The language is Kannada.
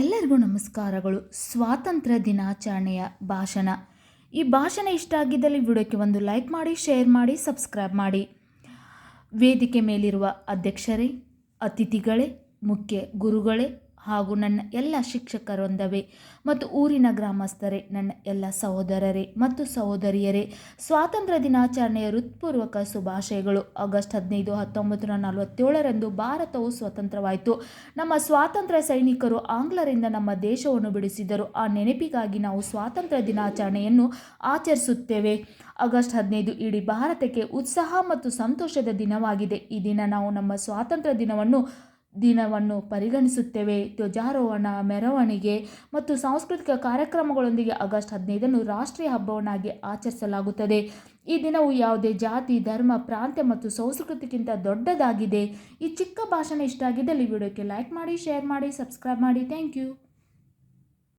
ಎಲ್ಲರಿಗೂ ನಮಸ್ಕಾರಗಳು. ಸ್ವಾತಂತ್ರ್ಯ ದಿನಾಚರಣೆಯ ಭಾಷಣ. ಈ ಭಾಷಣ ಇಷ್ಟ ಆಗಿದ್ದಲ್ಲಿ ವಿಡಿಯೋಕ್ಕೆ ಒಂದು ಲೈಕ್ ಮಾಡಿ, ಶೇರ್ ಮಾಡಿ, ಸಬ್ಸ್ಕ್ರೈಬ್ ಮಾಡಿ. ವೇದಿಕೆ ಮೇಲಿರುವ ಅಧ್ಯಕ್ಷರೇ, ಅತಿಥಿಗಳೇ, ಮುಖ್ಯ ಗುರುಗಳೇ ಹಾಗೂ ನನ್ನ ಎಲ್ಲ ಶಿಕ್ಷಕರೊಂದವೇ ಮತ್ತು ಊರಿನ ಗ್ರಾಮಸ್ಥರೇ, ನನ್ನ ಎಲ್ಲ ಸಹೋದರರೇ ಮತ್ತು ಸಹೋದರಿಯರೇ, ಸ್ವಾತಂತ್ರ್ಯ ದಿನಾಚರಣೆಯ ಹೃತ್ಪೂರ್ವಕ ಶುಭಾಶಯಗಳು. ಆಗಸ್ಟ್ ಹದಿನೈದು, ಹತ್ತೊಂಬತ್ತು ನೂರ ನಲವತ್ತೇಳರಂದು ಭಾರತವು ಸ್ವತಂತ್ರವಾಯಿತು. ನಮ್ಮ ಸ್ವಾತಂತ್ರ್ಯ ಸೈನಿಕರು ಆಂಗ್ಲರಿಂದ ನಮ್ಮ ದೇಶವನ್ನು ಬಿಡಿಸಿದರು. ಆ ನೆನಪಿಗಾಗಿ ನಾವು ಸ್ವಾತಂತ್ರ್ಯ ದಿನಾಚರಣೆಯನ್ನು ಆಚರಿಸುತ್ತೇವೆ. ಆಗಸ್ಟ್ ಹದಿನೈದು ಇಡೀ ಭಾರತಕ್ಕೆ ಉತ್ಸಾಹ ಮತ್ತು ಸಂತೋಷದ ದಿನವಾಗಿದೆ. ಈ ದಿನ ನಾವು ನಮ್ಮ ಸ್ವಾತಂತ್ರ್ಯ ದಿನವನ್ನು ದಿನವನ್ನು ಪರಿಗಣಿಸುತ್ತೇವೆ. ಧ್ವಜಾರೋಹಣ, ಮೆರವಣಿಗೆ ಮತ್ತು ಸಾಂಸ್ಕೃತಿಕ ಕಾರ್ಯಕ್ರಮಗಳೊಂದಿಗೆ ಆಗಸ್ಟ್ ಹದಿನೈದನ್ನು ರಾಷ್ಟ್ರೀಯ ಹಬ್ಬವನ್ನಾಗಿ ಆಚರಿಸಲಾಗುತ್ತದೆ. ಈ ದಿನವು ಯಾವುದೇ ಜಾತಿ, ಧರ್ಮ, ಪ್ರಾಂತ್ಯ ಮತ್ತು ಸಂಸ್ಕೃತಿಗಿಂತ ದೊಡ್ಡದಾಗಿದೆ. ಈ ಚಿಕ್ಕ ಭಾಷಣ ಇಷ್ಟ ಆಗಿದ್ದಲ್ಲಿ ವಿಡಿಯೋಕ್ಕೆ ಲೈಕ್ ಮಾಡಿ, ಶೇರ್ ಮಾಡಿ, ಸಬ್ಸ್ಕ್ರೈಬ್ ಮಾಡಿ. Thank you.